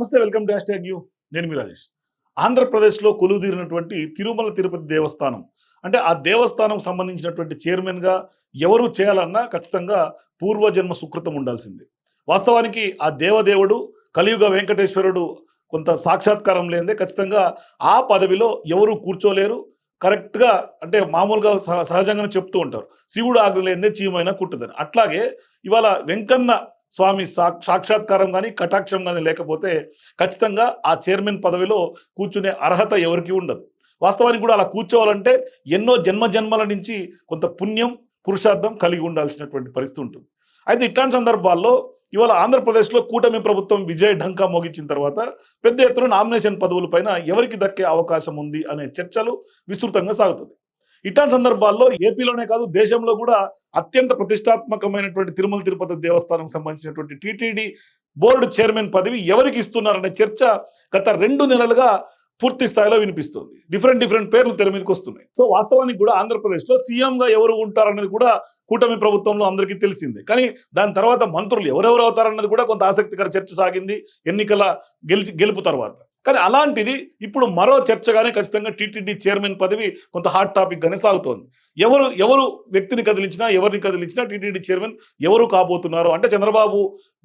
నమస్తే welcome to hash you నేను మీ రాజేష్. ఆంధ్రప్రదేశ్లో కొలువుదీరినటువంటి తిరుమల తిరుపతి దేవస్థానం. అంటే ఆ దేవస్థానం సంబంధించినటువంటి చైర్మన్గా ఎవరు చేయాలన్నా ఖచ్చితంగా పూర్వజన్మ సుకృతం ఉండాల్సిందే. వాస్తవానికి ఆ దేవదేవుడు కలియుగ వెంకటేశ్వరుడు కొంత సాక్షాత్కారం లేనిదే ఖచ్చితంగా ఆ పదవిలో ఎవరు కూర్చోలేరు. కరెక్ట్గా అంటే మామూలుగా సహ- సహజంగానే చెప్తూ ఉంటారు. శివుడు ఆగ్రహం లేదే చీమైనా కుట్టదని. అట్లాగే ఇవాళ వెంకన్న స్వామి సాక్షాత్కారం కానీ కటాక్షం కానీ లేకపోతే ఖచ్చితంగా ఆ చైర్మన్ పదవిలో కూర్చునే అర్హత ఎవరికి ఉండదు. వాస్తవానికి కూడా అలా కూర్చోవాలంటే ఎన్నో జన్మ జన్మల నుంచి కొంత పుణ్యం పురుషార్థం కలిగి ఉండాల్సినటువంటి పరిస్థితి ఉంటుంది. అయితే ఇట్లాంటి సందర్భాల్లో ఇవాళ ఆంధ్రప్రదేశ్లో కూటమి ప్రభుత్వం విజయ్ ఢంకా మోగించిన తర్వాత పెద్ద ఎత్తున నామినేషన్ పదవులపైన ఎవరికి దక్కే అవకాశం ఉంది అనే చర్చలు విస్తృతంగా సాగుతుంది ఇట్లాంటి సందర్భాల్లో ఏపీలోనే కాదు దేశంలో కూడా అత్యంత ప్రతిష్టాత్మకమైనటువంటి తిరుమల తిరుపతి దేవస్థానం సంబంధించినటువంటి టీటీడీ బోర్డు చైర్మన్ పదవి ఎవరికి ఇస్తున్నారనే చర్చ గత రెండు నెలలుగా పూర్తి స్థాయిలో వినిపిస్తుంది. డిఫరెంట్ డిఫరెంట్ పేర్లు తెర మీదకి వస్తున్నాయి. సో వాస్తవానికి కూడా ఆంధ్రప్రదేశ్లో సీఎంగా ఎవరు ఉంటారనేది కూడా కూటమి ప్రభుత్వంలో అందరికీ తెలిసిందే. కానీ దాని తర్వాత మంత్రులు ఎవరెవరు అవుతారన్నది కూడా కొంత ఆసక్తికర చర్చ సాగింది ఎన్నికల గెలిచి గెలుపు తర్వాత. కానీ అలాంటిది ఇప్పుడు మరో చర్చగానే ఖచ్చితంగా టీటీడీ చైర్మన్ పదవి కొంత హాట్ టాపిక్ గానే సాగుతోంది. ఎవరు ఎవరు వ్యక్తిని కదిలించినా ఎవరిని కదిలించినా టీటీడీ చైర్మన్ ఎవరు కాబోతున్నారు? అంటే చంద్రబాబు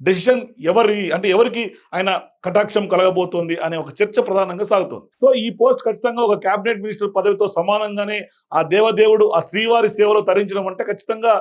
డెసిషన్ ఎవరి అంటే ఎవరికి ఆయన కటాక్షం కలగబోతోంది అనే ఒక చర్చ ప్రధానంగా సాగుతోంది. సో ఈ పోస్ట్ ఖచ్చితంగా ఒక కేబినెట్ మినిస్టర్ పదవితో సమానంగానే ఆ దేవదేవుడు ఆ శ్రీవారి సేవలో తరించడం అంటే ఖచ్చితంగా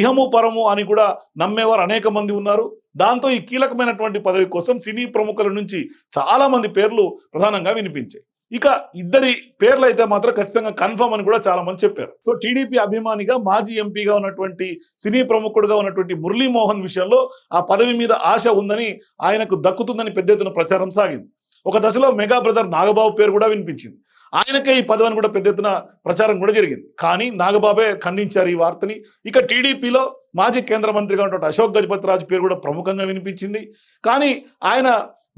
ఇహము పరము అని కూడా నమ్మేవారు అనేక మంది ఉన్నారు. దాంతో ఈ కీలకమైనటువంటి పదవి కోసం సినీ ప్రముఖుల నుంచి చాలా మంది పేర్లు ప్రధానంగా వినిపించాయి. ఇక ఇద్దరి పేర్లు అయితే మాత్రం ఖచ్చితంగా కన్ఫర్మ్ అని కూడా చాలా మంది చెప్పారు. సో టీడీపీ అభిమానిగా మాజీ ఎంపీగా ఉన్నటువంటి సినీ ప్రముఖుడుగా ఉన్నటువంటి మురళీమోహన్ విషయంలో ఆ పదవి మీద ఆశ ఉందని ఆయనకు దక్కుతుందని పెద్ద ఎత్తున ప్రచారం సాగింది. ఒక దశలో మెగా బ్రదర్ నాగబాబు పేరు కూడా వినిపించింది. ఆయనకే ఈ పదవిని కూడా పెద్ద ఎత్తున ప్రచారం కూడా జరిగింది. కానీ నాగబాబే ఖండించారు ఈ వార్తని. ఇక టీడీపీలో మాజీ కేంద్ర మంత్రిగా ఉన్నటువంటి అశోక్ గజపతి రాజు పేరు కూడా ప్రముఖంగా వినిపించింది. కానీ ఆయన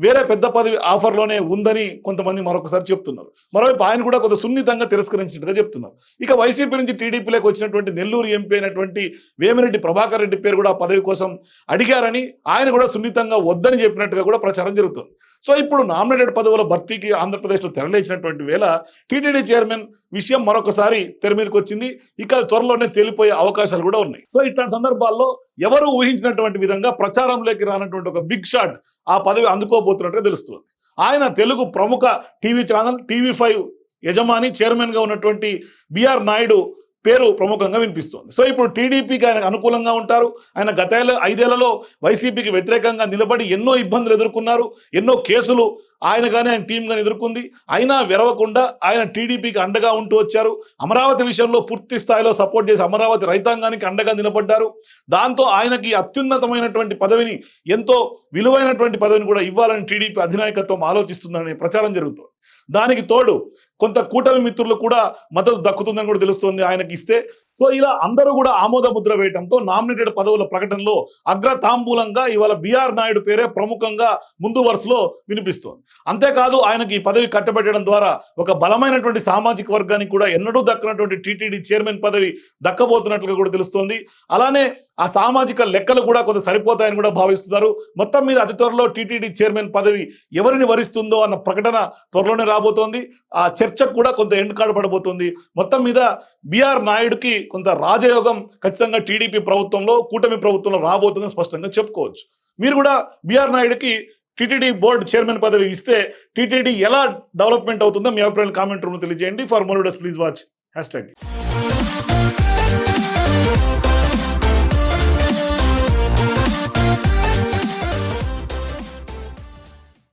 వేరే పెద్ద పదవి ఆఫర్లోనే ఉందని కొంతమంది మరొకసారి చెప్తున్నారు. మరోవైపు ఆయన కూడా కొంత సున్నితంగా తిరస్కరించినట్టుగా చెప్తున్నారు. ఇక వైసీపీ నుంచి టీడీపీలోకి వచ్చినటువంటి నెల్లూరు ఎంపీ అయినటువంటి వేమిరెడ్డి ప్రభాకర్ రెడ్డి పేరు కూడా పదవి కోసం అడిగారని ఆయన కూడా సున్నితంగా వద్దని చెప్పినట్టుగా కూడా ప్రచారం జరుగుతుంది. సో ఇప్పుడు నామినేటెడ్ పదవుల భర్తీకి ఆంధ్రప్రదేశ్లో తెరలేచినటువంటి వేళ టీటీడీ చైర్మన్ విషయం మరొకసారి తెర మీదకి వచ్చింది. ఇక త్వరలోనే తేలిపోయే అవకాశాలు కూడా ఉన్నాయి. సో ఇట్లాంటి సందర్భాల్లో ఎవరు ఊహించినటువంటి విధంగా ప్రచారంలోకి రానటువంటి ఒక బిగ్ షాట్ ఆ పదవి అందుకోబోతున్నట్టుగా తెలుస్తుంది. ఆయన తెలుగు ప్రముఖ టీవీ ఛానల్ టీవీ ఫైవ్ యజమాని చైర్మన్గా ఉన్నటువంటి బిఆర్ నాయుడు పేరు ప్రముఖంగా వినిపిస్తోంది. సో ఇప్పుడు టీడీపీకి ఆయన అనుకూలంగా ఉంటారు. ఆయన గత ఐదేళ్ళలో వైసీపీకి వ్యతిరేకంగా నిలబడి ఎన్నో ఇబ్బందులు ఎదుర్కొన్నారు. ఎన్నో కేసులు ఆయన కానీ ఆయన టీం కానీ ఎదుర్కొంది. అయినా విరవకుండా ఆయన టీడీపీకి అండగా ఉంటూ వచ్చారు. అమరావతి విషయంలో పూర్తి స్థాయిలో సపోర్ట్ చేసి అమరావతి రైతాంగానికి అండగా నిలబడ్డారు. దాంతో ఆయనకి అత్యున్నతమైనటువంటి పదవిని ఎంతో విలువైనటువంటి పదవిని కూడా ఇవ్వాలని టీడీపీ అధినాయకత్వం ఆలోచిస్తుందనే ప్రచారం జరుగుతోంది. దానికి తోడు కొంత కూటమి మిత్రులు కూడా మద్దతు దక్కుతుందని కూడా తెలుస్తోంది ఆయనకి ఇస్తే. సో ఇలా అందరూ కూడా ఆమోద ముద్ర వేయడంతో నామినేటెడ్ పదవుల ప్రకటనలో అగ్ర తాంబూలంగా ఇవాళ బిఆర్ నాయుడు పేరే ప్రముఖంగా ముందు వరుసలో వినిపిస్తోంది. అంతేకాదు ఆయనకి ఈ పదవి కట్టబెట్టడం ద్వారా ఒక బలమైనటువంటి సామాజిక వర్గానికి కూడా ఎన్నడూ దక్కనటువంటి టీటీడీ చైర్మన్ పదవి దక్కబోతున్నట్లుగా కూడా తెలుస్తోంది. అలానే ఆ సామాజిక లెక్కలు కూడా కొంత సరిపోతాయని కూడా భావిస్తున్నారు. మొత్తం మీద అతి త్వరలో టీటీడీ చైర్మన్ పదవి ఎవరిని వరిస్తుందో అన్న ప్రకటన త్వరలోనే రాబోతోంది. ఆ చర్చకు కూడా కొంత ఎండ్ కార్డు మొత్తం మీద బీఆర్ నాయుడుకి కొంత రాజయోగం ఖచ్చితంగా టీడీపీ ప్రభుత్వంలో కూటమి ప్రభుత్వంలో రాబోతుందని స్పష్టంగా చెప్పుకోవచ్చు. మీరు కూడా బీఆర్ నాయుడుకి టీటీడీ బోర్డు చైర్మన్ పదవి ఇస్తే టీటీడీ ఎలా డెవలప్మెంట్ అవుతుందో మీ అభిప్రాయం కామెంట్ రూమ్ తెలియజేయండి. ఫర్ మోర్ డస్ ప్లీజ్ వాచ్. Hash tag.